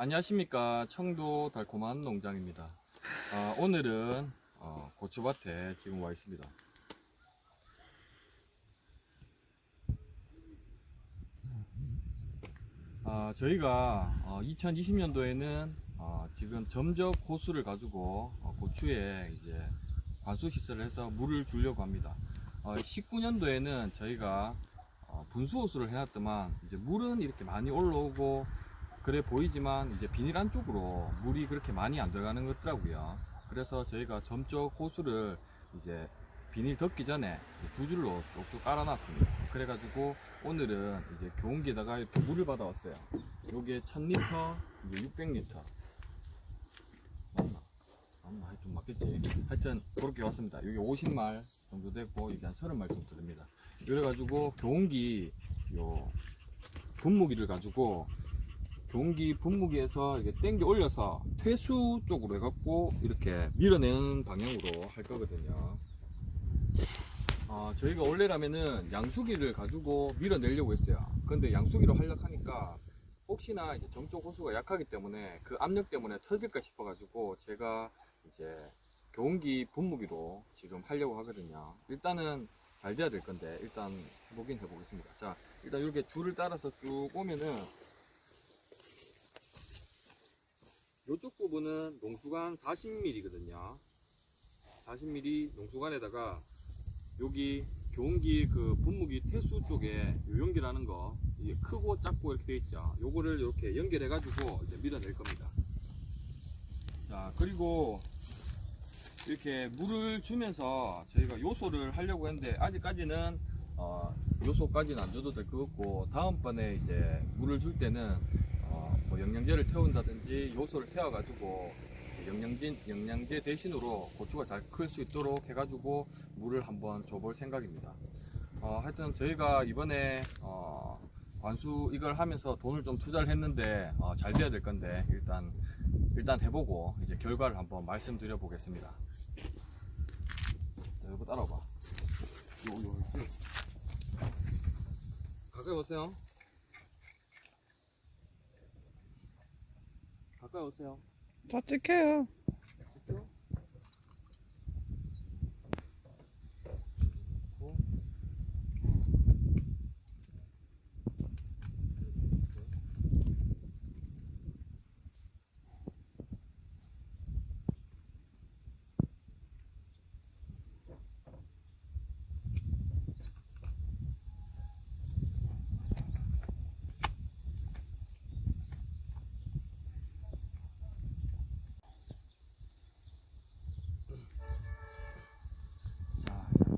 안녕하십니까 청도 달콤한 농장입니다. 아, 오늘은 어, 고추밭에 지금 와 있습니다. 아, 저희가 2020년도에는 지금 점적 호수를 가지고 어, 고추에 이제 관수 시설을 해서 물을 주려고 합니다. 19년도에는 저희가 어, 분수 호수를 해놨더만 이제 물은 이렇게 많이 올라오고 그래 보이지만 이제 비닐 안쪽으로 물이 그렇게 많이 안 들어가는 것 같더라고요. 그래서 저희가 점적 호수를 이제 비닐 덮기 전에 두 줄로 쭉쭉 깔아놨습니다. 그래가지고 오늘은 이제 교온기에다가 이렇게 물을 받아왔어요. 요게 1000리터, 이게 600리터. 맞나? 맞나? 하여튼 맞겠지. 하여튼 그렇게 왔습니다. 여기 50말 정도 되고 이게 한 30말 정도 됩니다. 그래가지고 교온기 요 분무기를 가지고 교온기 분무기에서 이렇게 당겨 올려서 퇴수 쪽으로 해갖고 이렇게 밀어내는 방향으로 할 거거든요. 아, 저희가 원래라면은 양수기를 가지고 밀어내려고 했어요. 근데 양수기로 하려고 하니까 혹시나 이제 점적 호수가 약하기 때문에 그 압력 때문에 터질까 싶어가지고 제가 이제 교온기 분무기로 지금 하려고 하거든요. 일단은 잘 돼야 될 건데 일단 해보긴 해보겠습니다. 자, 일단 이렇게 줄을 따라서 쭉 오면은 이쪽 부분은 농수관 40mm거든요. 40mm 농수관에다가 여기 교온기 그 분무기 태수 쪽에 요 연결하는 거 이게 크고 작고 이렇게 돼 있죠. 요거를 이렇게 연결해 가지고 이제 밀어낼 겁니다. 자 그리고 이렇게 물을 주면서 저희가 요소를 하려고 했는데 아직까지는 어, 요소까지는 안 줘도 될 것 같고 다음번에 이제 물을 줄 때는 영양제를 태운다든지 요소를 태워가지고 영양제, 영양제 대신으로 고추가 잘 클 수 있도록 해가지고 물을 한번 줘볼 생각입니다. 어, 하여튼 저희가 이번에 어, 관수 이걸 하면서 돈을 좀 투자를 했는데 어, 잘 돼야 될 건데 일단 일단 해보고 이제 결과를 한번 말씀드려 보겠습니다. 자, 이거 따라와봐. 요, 요, 있지? 가까이 오세요. 가까이 오세요. 다 찍혀요.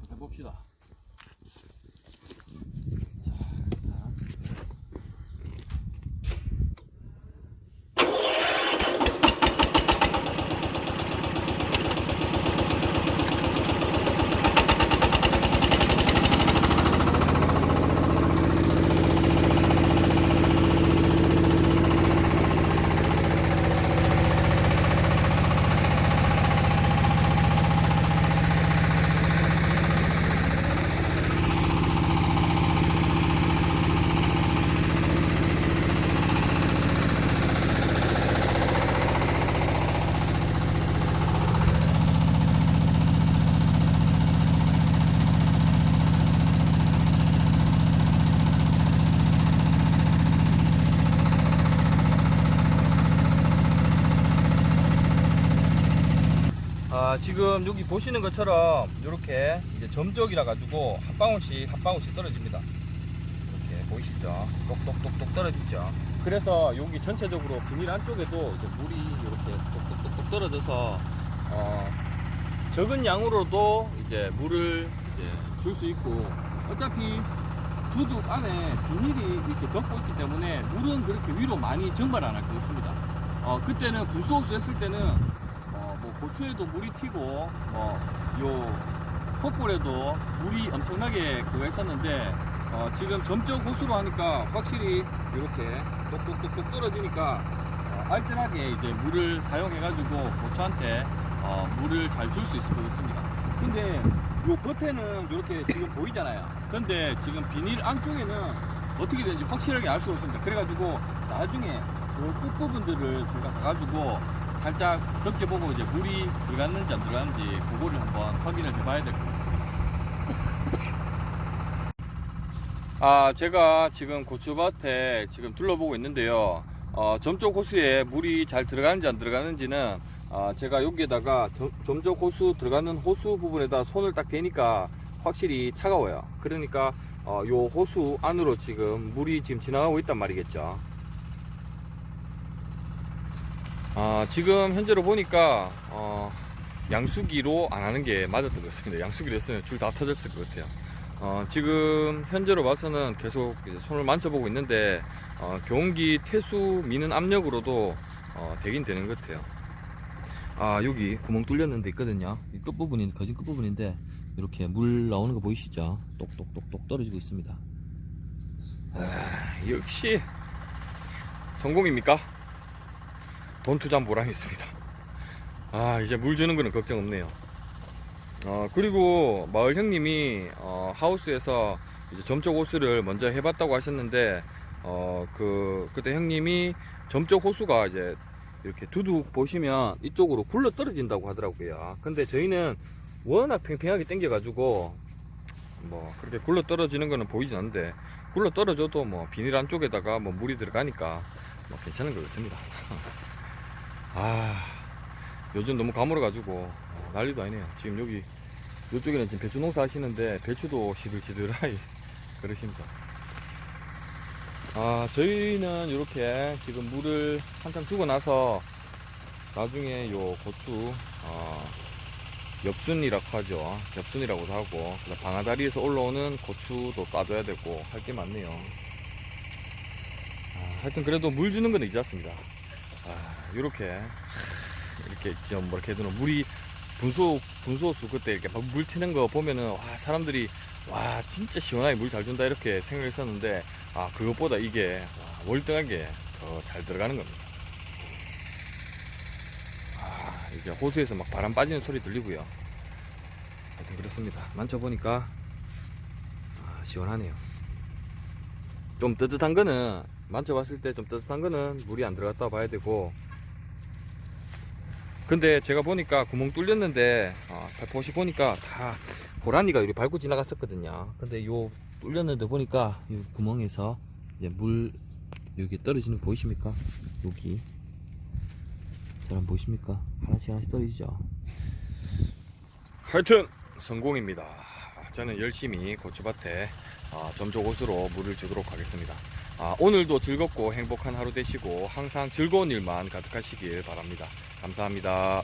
자, 이제 아, 지금 여기 보시는 것처럼 이렇게 이제 점적이라 가지고 한 방울씩 한 방울씩 떨어집니다. 이렇게 보이시죠? 똑똑똑똑 떨어지죠. 그래서 여기 전체적으로 비닐 안쪽에도 이제 물이 이렇게 똑똑똑똑 떨어져서 어, 적은 양으로도 이제 물을 이제 줄 수 있고 어차피 두둑 안에 비닐이 이렇게 덮고 있기 때문에 물은 그렇게 위로 많이 증발 안 할 것 같습니다. 어, 그때는 분수호수 했을 때는 어, 뭐 고추에도 물이 튀고 뭐요 콧볼에도 물이 엄청나게 그거 했었는데 어, 지금 점적 호수로 하니까 확실히 이렇게 똑똑똑똑 떨어지니까 어, 알뜰하게 이제 물을 사용해가지고 고추한테 어, 물을 잘 줄 수 있을 것 같습니다. 근데 요 겉에는 이렇게 지금 보이잖아요. 근데 지금 비닐 안쪽에는 어떻게 되는지 확실하게 알 수가 없습니다. 그래가지고 나중에 그 끝부분들을 제가 가가지고 살짝 적게보고 이제 물이 들어갔는지 안 들어갔는지 그거를 한번 확인을 해봐야 될 것 같습니다. 아, 제가 지금 고추밭에 지금 둘러보고 있는데요. 어, 점적 호수에 물이 잘 들어가는지 안 들어가는지는 아, 제가 여기에다가 점- 점적 호수 들어가는 호수 부분에다 손을 딱 대니까 확실히 차가워요. 그러니까 어, 요 호수 안으로 지금 물이 지금 지나가고 있단 말이겠죠. 아, 지금 현재로 보니까 어, 양수기로 안 하는 게 맞았던 것 같습니다. 양수기로 했으면 줄 다 터졌을 것 같아요. 어, 지금 현재로 봐서는 계속 손을 만져보고 있는데 어, 경운기 태수 미는 압력으로도 어, 되긴 되는 것 같아요. 아 여기 구멍 뚫렸는 데 있거든요. 이 끝부분이 거진 끝부분인데 이렇게 물 나오는 거 보이시죠? 똑똑똑똑 떨어지고 있습니다. 아, 역시 성공입니까? 돈 투자한 보람이 있습니다. 아 이제 물 주는 거는 걱정 없네요. 어, 그리고 마을 형님이 어, 하우스에서 이제 점적 호수를 먼저 해봤다고 하셨는데 어, 그 그때 형님이 점적 호수가 이제 이렇게 두둑 보시면 이쪽으로 굴러 떨어진다고 하더라고요. 근데 저희는 워낙 팽팽하게 당겨가지고 뭐 그렇게 굴러 떨어지는 거는 보이진 않는데 굴러 떨어져도 뭐 비닐 안쪽에다가 뭐 물이 들어가니까 뭐 괜찮은 것 같습니다. 아 요즘 너무 가물어가지고 어, 난리도 아니네요. 지금 여기 이쪽에는 지금 배추 농사 하시는데 배추도 시들시들하이 그러십니다. 아 저희는 이렇게 지금 물을 한참 주고 나서 나중에 요 고추 어, 엽순이라고 하죠. 엽순이라고도 하고 방아다리에서 올라오는 고추도 따줘야 되고 할 게 많네요. 아, 하여튼 그래도 물 주는 건 잊었습니다. 아, 이렇게 이렇게 좀 뭐렇게 해두는 물이 분소 분소수 그때 이렇게 막물 튀는 거 보면은 와 사람들이 와 진짜 시원하게 물 잘 준다 이렇게 생각했었는데 아 그것보다 이게 와, 월등하게 더 잘 들어가는 겁니다. 아 이제 호수에서 막 바람 빠지는 소리 들리고요. 하여튼 그렇습니다. 만져보니까 아, 시원하네요. 좀 뜨뜻한 거는 만져봤을 때좀 뜨뜻한 거는 물이 안 들어갔다 봐야 되고 근데 제가 보니까 구멍 뚫렸는데 어, 살포시 보니까 다 고라니가 이렇게 밟고 지나갔었거든요. 근데 요 뚫렸는데 보니까 이 구멍에서 이제 물 여기 떨어지는 거 보이십니까? 여기 잘 안 보이십니까? 하나씩 하나씩 떨어지죠. 하여튼 성공입니다. 저는 열심히 고추밭에 어, 점적 옷으로 물을 주도록 하겠습니다. 아, 오늘도 즐겁고 행복한 하루 되시고 항상 즐거운 일만 가득하시길 바랍니다. 감사합니다.